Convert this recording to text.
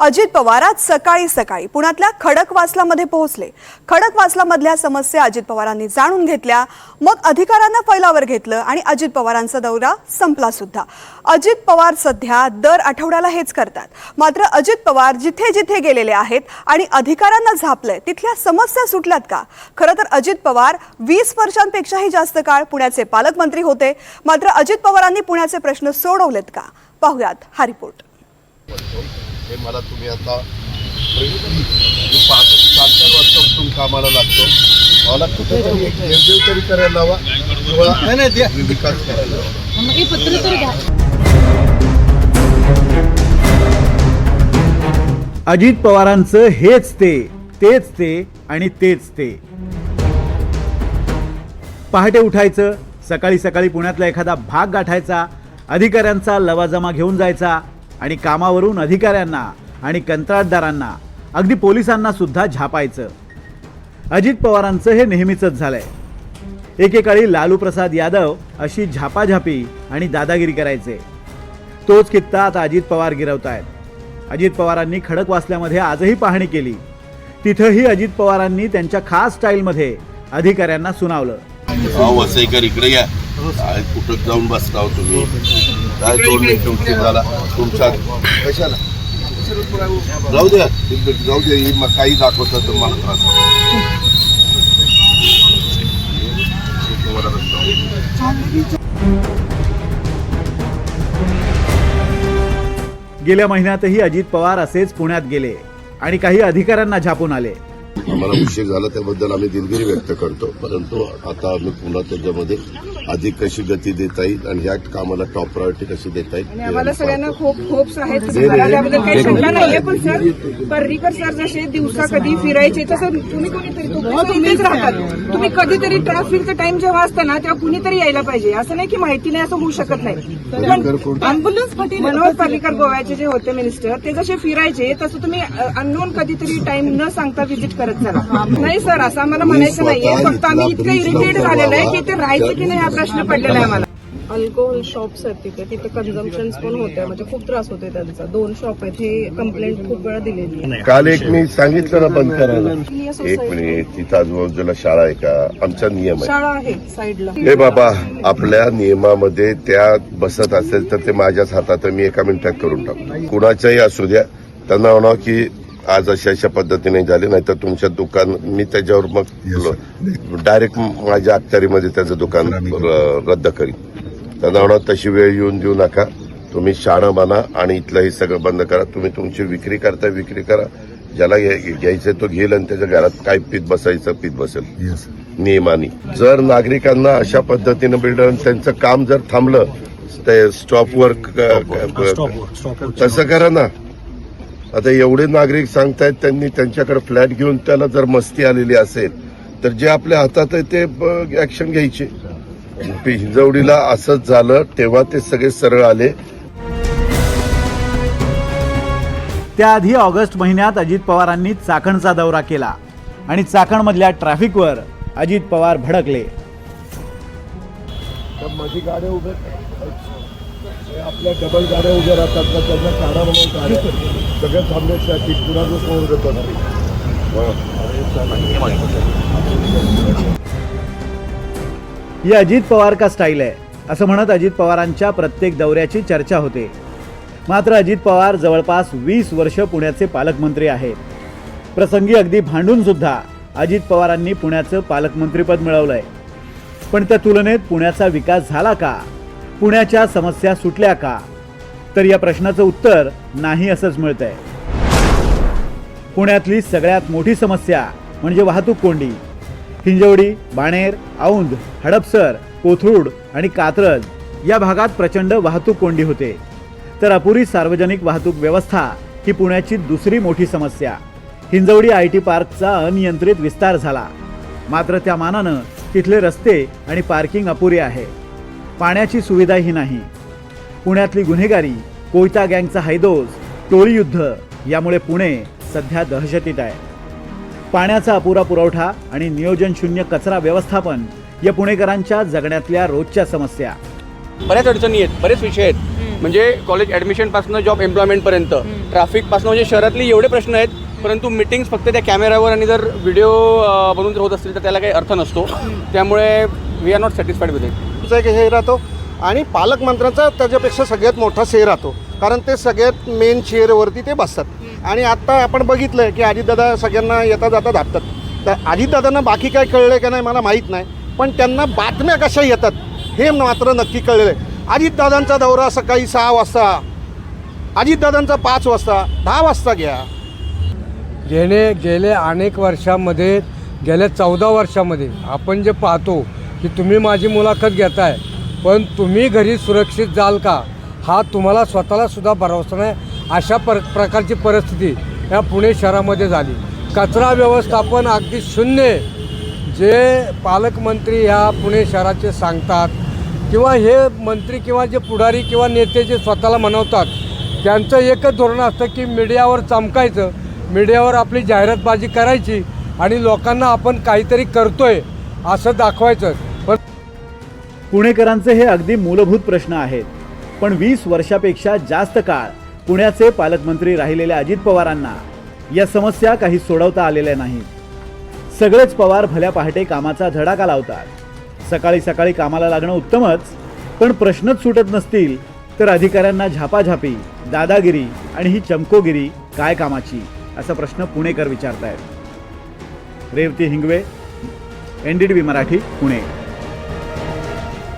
अजित पवार आज सकाळी सकाळी पुण्यातल्या खडकवासलामध्ये पोहोचले. खडकवासलामधल्या समस्या अजित पवारांनी जाणून घेतल्या. मग अधिकाऱ्यांना फैलावर घेतलं आणि अजित पवारांचा दौरा संपला सुद्धा. अजित पवार सध्या दर आठवड्याला हेच करतात. मात्र अजित पवार जिथे जिथे गेलेले आहेत आणि अधिकाऱ्यांना झापलंय तिथल्या समस्या सुटल्यात का? खरं तर अजित पवार वीस वर्षांपेक्षाही जास्त काळ पुण्याचे पालकमंत्री होते. मात्र अजित पवारांनी पुण्याचे प्रश्न सोडवलेत का? पाहुयात हा रिपोर्ट. हे मला तुम्ही आता मी पाहतो चार चार वाजता उठून कामाला लागतो. मला कुठेतरी एक निर्देव तरी करायला लावा किंवा विकास करायला हे घ्या. अजित पवारांचं हेच ते तेच ते आणि तेच ते. पहाटे उठायचं सकाळी सकाळी पुण्यातला एखादा भाग गाठायचा अधिकाऱ्यांचा लवाजमा घेऊन जायचा आणि कामावरून अधिकाऱ्यांना आणि कंत्राटदारांना अगदी पोलिसांना सुद्धा झापायचं. अजित पवारांचं हे नेहमीचंच झालंय. एकेकाळी लालू प्रसाद यादव अशी झापाझापी आणि दादागिरी करायचे. तोच कित्ता आता अजित पवार गिरवतायत. अजित पवारांनी खडक वाचल्यामध्ये आजही पाहणी केली. तिथंही अजित पवारांनी त्यांच्या खास स्टाईलमध्ये अधिकाऱ्यांना सुनावलं. वसईकर इकडे या. कुठं जाऊन बसला हो तुम्ही? काय दोन मिनिट झाला? तुमचा कशाला जाऊ द्या. जाऊ द्या मग काही दाखवतात तर मला त्रास गेल्या महिन्यातही अजित पवार असेच पुण्यात गेले आणि काही अधिकाऱ्यांना झापून आले. आम्हाला उशीर झाला त्याबद्दल आम्ही दिलगिरी व्यक्त करतो. परंतु आता आम्ही पुन्हा त्याच्यामध्ये अधिक कशी गती देता येईल आणि ह्या कामाला टॉप प्रायोरिटी कशी देता येईल आणि आम्हाला सगळ्यांना खूप होप्स आहेत काही शंका. नाहीये पण सर पर्रीकर सर जसे दिवसा कधी फिरायचे तसं तुम्ही कोणीतरी तुम्ही इथेच राहतात. तुम्ही कधीतरी ट्रॅफिकचा टाइम जेव्हा असतं ना तेव्हा कुणीतरी यायला पाहिजे. असं नाही की माहिती नाही असं होऊ शकत नाही. अँब्युलन्स मनोहर पर्रीकर गोव्याचे जे होते मिनिस्टर ते जसे फिरायचे तसं तुम्ही अननोन कधीतरी टाइम न सांगता व्हिजिट करत चला. नाही सर असं आम्हाला म्हणायचं नाहीये. फक्त आम्ही इतकं इरिटेट झालेलं आहे. की ते राहायचं की नाही हा प्रश्न पडलेला आहे आम्हाला. अल्कोहोल शॉप्स आहेत तिथे. तिथे कन्झम्पन पण होते म्हणजे खूप त्रास होते त्यांचा. दोन शॉप आहेत. हे कंप्लेंट खूप वेळा दिलेली आहे. काल एक मी सांगितलं ना बंद करायला. एक मिनिट तिथं आजूबाजूला शाळा आहे का? आमचा नियम आहे. शाळा आहे साईडला हे बाबा आपल्या नियमामध्ये त्या बसत असेल तर ते माझ्याच हातात आहे. मी एका मिनिटात करून टाकतो. कुणाच्याही असू द्या. त्यांना म्हणा की आज अशा अशा पद्धतीने झाले नाही तर तुमच्या दुकान मी त्याच्यावर मग डायरेक्ट माझ्या अखत्यारीमध्ये त्याचं दुकान रद्द करीन. त्यांना म्हणा तशी वेळ येऊन देऊ नका. तुम्ही शाणं बांधा आणि इथलं हे सगळं बंद करा. तुम्ही तुमची विक्री करता विक्री करा. ज्याला घ्याय- घ्यायचं तो घेईल आणि त्याच्या घरात काय पीत बसायचं पीत बसेल. नियमाने जर नागरिकांना अशा पद्धतीनं बिल्डर त्यांचं काम जर थांबलं ते स्टॉपवर तसं करा ना. आता एवढे नागरिक सांगतायत त्यांनी त्यांच्याकडे फ्लॅट घेऊन त्याला जर मस्ती आलेली असेल तर जे आपल्या हातात आहे ते ऍक्शन घ्यायचे. हिंजवडीला असंच झालं तेव्हा ते सगळे सरळ आले. त्याआधी ऑगस्ट महिन्यात अजित पवारांनी चाकणचा दौरा केला आणि चाकणमधल्या ट्रॅफिकवर अजित पवार भडकले. माझी गाड्या उभ्या आपल्या डबल गाड्या उभ्या राहतात ना त्यांना काढा म्हणून काढा. सगळ्या थांबण्यासाठी कुणाचं फोन ही अजित पवार का स्टाईल आहे? असं म्हणत अजित पवारांच्या प्रत्येक दौऱ्याची चर्चा होते. मात्र अजित पवार जवळपास वीस वर्ष पुण्याचे पालकमंत्री आहेत. प्रसंगी अगदी भांडून सुद्धा अजित पवारांनी पुण्याचं पालकमंत्रीपद मिळवलंय. पण त्या तुलनेत पुण्याचा विकास झाला का? पुण्याच्या समस्या सुटल्या का? तर या प्रश्नाचं उत्तर नाही असंच मिळतंय. पुण्यातली सगळ्यात मोठी समस्या म्हणजे वाहतूक कोंडी. हिंजवडी बाणेर औंध हडपसर कोथरूड आणि कात्रज या भागात प्रचंड वाहतूक कोंडी होते. तर अपुरी सार्वजनिक वाहतूक व्यवस्था ही पुण्याची दुसरी मोठी समस्या. हिंजवडी आय टी पार्कचा अनियंत्रित विस्तार झाला. मात्र त्या मानानं तिथले रस्ते आणि पार्किंग अपुरी आहे. पाण्याची सुविधाही नाही. पुण्यातली गुन्हेगारी कोयता गँगचा हैदोस टोळी युद्ध यामुळे पुणे सध्या दहशतीत आहे. पाण्याचा अपुरा पुरवठा आणि नियोजन शून्य कचरा व्यवस्थापन या पुणेकरांच्या जगण्यातल्या रोजच्या समस्या. बऱ्याच अडचणी आहेत बरेच विषय आहेत. म्हणजे कॉलेज ॲडमिशनपासून जॉब एम्प्लॉयमेंटपर्यंत ट्रॅफिकपासून म्हणजे शहरातले एवढे प्रश्न आहेत परंतु मिटिंग्स फक्त त्या कॅमेऱ्यावर आणि जर व्हिडिओ बनवून जर होत असतील तर त्याला काही अर्थ नसतो. त्यामुळे we are not satisfied with it तुमचा एक हे राहतो. आणि पालकमंत्र्यांचा त्याच्यापेक्षा सगळ्यात मोठा शे राहतो. कारण ते सगळ्यात मेन चेअरवरती ते बसतात. आणि आत्ता आपण बघितलं की अजितदादा सगळ्यांना येता जाता धापतात. तर अजितदादांना बाकी काय कळलं का नाही मला माहीत नाही. पण त्यांना बातम्या कशा येतात हे मात्र नक्की कळलेलं आहे अजितदादांचा दौरा सकाळी सहा वाजता. अजितदादांचा पाच वाजता. दहा वाजता घ्या. गेले गेल्या अनेक वर्षामध्ये गेल्या चौदा वर्षामध्ये आपण जे पाहतो की तुम्ही माझी मुलाखत घेताय पण तुम्ही घरी सुरक्षित जाल का? हा तुम्हाला स्वतःलासुद्धा भरवसा नाही. अशा पर प्रकारची परिस्थिती या पुणे शहरामध्ये झाली. कचरा व्यवस्थापन अगदी शून्य जे पालकमंत्री ह्या पुणे शहराचे सांगतात किंवा हे मंत्री किंवा जे पुढारी किंवा नेते जे स्वतःला म्हणवतात त्यांचं एकच धोरण असतं की मीडियावर चमकायचं. मीडियावर आपली जाहिरातबाजी करायची आणि लोकांना आपण काहीतरी करतोय असं दाखवायचं. पुणेकरांचे हे अगदी मूलभूत प्रश्न आहेत. पण वीस वर्षापेक्षा जास्त काळ पुण्याचे पालकमंत्री राहिलेल्या अजित पवारांना या समस्या काही सोडवता आलेल्या नाहीत. सगळेच पवार भल्या पहाटे कामाचा धडाका लावतात. सकाळी सकाळी कामाला लागणं उत्तमच पण प्रश्नच सुटत नसतील तर अधिकाऱ्यांना झापाझापी दादागिरी आणि ही चमकोगिरी काय कामाची? असा प्रश्न पुणेकर विचारतायत. Revati Hingve N D T V Marathi Pune.